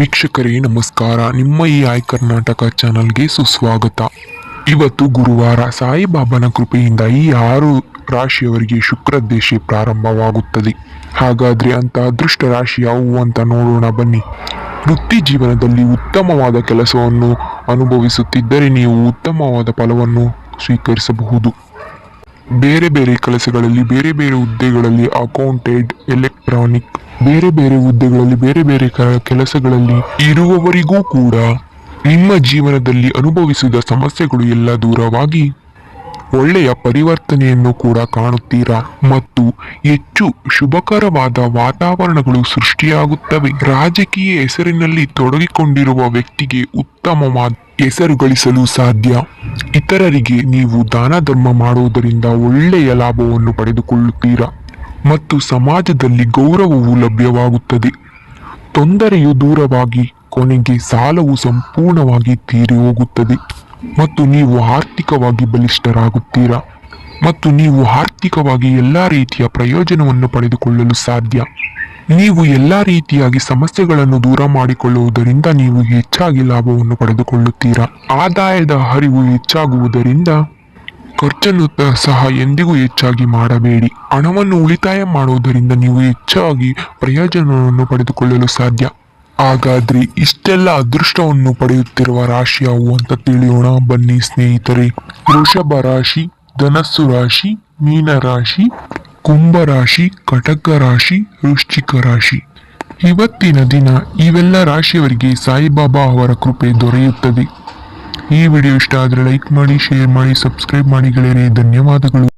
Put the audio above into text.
ವೀಕ್ಷಕರೇ, ನಮಸ್ಕಾರ. ನಿಮ್ಮ ಈ ಆಯ್ ಕರ್ನಾಟಕ ಚಾನಲ್ಗೆ ಸುಸ್ವಾಗತ. ಇವತ್ತು ಗುರುವಾರ ಸಾಯಿಬಾಬಾನ ಕೃಪೆಯಿಂದ ಈ ಆರು ರಾಶಿಯವರಿಗೆ ಶುಕ್ರ ದೇಶಿ ಪ್ರಾರಂಭವಾಗುತ್ತದೆ. ಹಾಗಾದ್ರೆ ಅಂತ ಅದೃಷ್ಟ ರಾಶಿ ಯಾವುವು ಅಂತ ನೋಡೋಣ ಬನ್ನಿ. ವೃತ್ತಿ ಜೀವನದಲ್ಲಿ ಉತ್ತಮವಾದ ಕೆಲಸವನ್ನು ಅನುಭವಿಸುತ್ತಿದ್ದರೆ ನೀವು ಉತ್ತಮವಾದ ಫಲವನ್ನು ಸ್ವೀಕರಿಸಬಹುದು. ಬೇರೆ ಬೇರೆ ಕೆಲಸಗಳಲ್ಲಿ, ಬೇರೆ ಬೇರೆ ಹುದ್ದೆಗಳಲ್ಲಿ ಅಕೌಂಟೆಂಟ್ ಎಲೆಕ್ಟ್ರಾನಿಕ್ ಬೇರೆ ಬೇರೆ ಹುದ್ದೆಗಳಲ್ಲಿ, ಬೇರೆ ಬೇರೆ ಕೆಲಸಗಳಲ್ಲಿ ಇರುವವರಿಗೂ ಕೂಡ ನಿಮ್ಮ ಜೀವನದಲ್ಲಿ ಅನುಭವಿಸಿದ ಸಮಸ್ಯೆಗಳು ಎಲ್ಲ ದೂರವಾಗಿ ಒಳ್ಳೆಯ ಪರಿವರ್ತನೆಯನ್ನು ಕೂಡ ಕಾಣುತ್ತೀರಾ? ಮತ್ತು ಹೆಚ್ಚು ಶುಭಕರವಾದ ವಾತಾವರಣಗಳು ಸೃಷ್ಟಿಯಾಗುತ್ತವೆ. ರಾಜಕೀಯ ಹೆಸರಿನಲ್ಲಿ ತೊಡಗಿಕೊಂಡಿರುವ ವ್ಯಕ್ತಿಗೆ ಉತ್ತಮವಾದ ಹೆಸರು ಗಳಿಸಲು ಸಾಧ್ಯ. ಇತರರಿಗೆ ನೀವು ದಾನ ಧರ್ಮ ಮಾಡುವುದರಿಂದ ಒಳ್ಳೆಯ ಲಾಭವನ್ನು ಪಡೆದುಕೊಳ್ಳುತ್ತೀರಾ? ಮತ್ತು ಸಮಾಜದಲ್ಲಿ ಗೌರವವು ಲಭ್ಯವಾಗುತ್ತದೆ. ತೊಂದರೆಯು ದೂರವಾಗಿ, ಕೊನೆಗೆ ಸಾಲವು ಸಂಪೂರ್ಣವಾಗಿ ತೀರಿ ಹೋಗುತ್ತದೆ. ಮತ್ತು ನೀವು ಆರ್ಥಿಕವಾಗಿ ಬಲಿಷ್ಠರಾಗುತ್ತೀರಾ? ಮತ್ತು ನೀವು ಆರ್ಥಿಕವಾಗಿ ಎಲ್ಲ ರೀತಿಯ ಪ್ರಯೋಜನವನ್ನು ಪಡೆದುಕೊಳ್ಳಲು ಸಾಧ್ಯ. ನೀವು ಎಲ್ಲ ರೀತಿಯಾಗಿ ಸಮಸ್ಯೆಗಳನ್ನು ದೂರ ಮಾಡಿಕೊಳ್ಳುವುದರಿಂದ ನೀವು ಹೆಚ್ಚಾಗಿ ಲಾಭವನ್ನು ಪಡೆದುಕೊಳ್ಳುತ್ತೀರಾ? ಆದಾಯದ ಹರಿವು ಹೆಚ್ಚಾಗುವುದರಿಂದ ಖರ್ಚನ್ನು ಸಹ ಎಂದಿಗೂ ಹೆಚ್ಚಾಗಿ ಮಾಡಬೇಡಿ. ಹಣವನ್ನು ಉಳಿತಾಯ ಮಾಡುವುದರಿಂದ ನೀವು ಹೆಚ್ಚಾಗಿ ಪ್ರಯೋಜನವನ್ನು ಪಡೆದುಕೊಳ್ಳಲು ಸಾಧ್ಯ. ಹಾಗಾದ್ರೆ ಇಷ್ಟೆಲ್ಲ ಅದೃಷ್ಟವನ್ನು ಪಡೆಯುತ್ತಿರುವ ರಾಶಿ ಯಾವುವು ಅಂತ ತಿಳಿಯೋಣ. ಬನ್ನಿ ಸ್ನೇಹಿತರೆ. ವೃಷಭ ರಾಶಿ, ಧನಸ್ಸು ರಾಶಿ, ಮೀನ ರಾಶಿ ಕುಂಭ ರಾಶಿ ಕಟಕ ರಾಶಿ ವೃಶ್ಚಿಕ ರಾಶಿ ಇವತ್ತಿನ ದಿನ ಇವೆಲ್ಲ ರಾಶಿಯವರಿಗೆ ಸಾಯಿಬಾಬಾ ಅವರ ಕೃಪೆ ದೊರೆಯುತ್ತದೆ. ಈ ವಿಡಿಯೋ ಇಷ್ಟ ಆದರೆ ಲೈಕ್ ಮಾಡಿ, ಶೇರ್ ಮಾಡಿ, ಸಬ್ಸ್ಕ್ರೈಬ್ ಮಾಡಿ ಗೆಳೆಯರೆ. ಧನ್ಯವಾದಗಳು.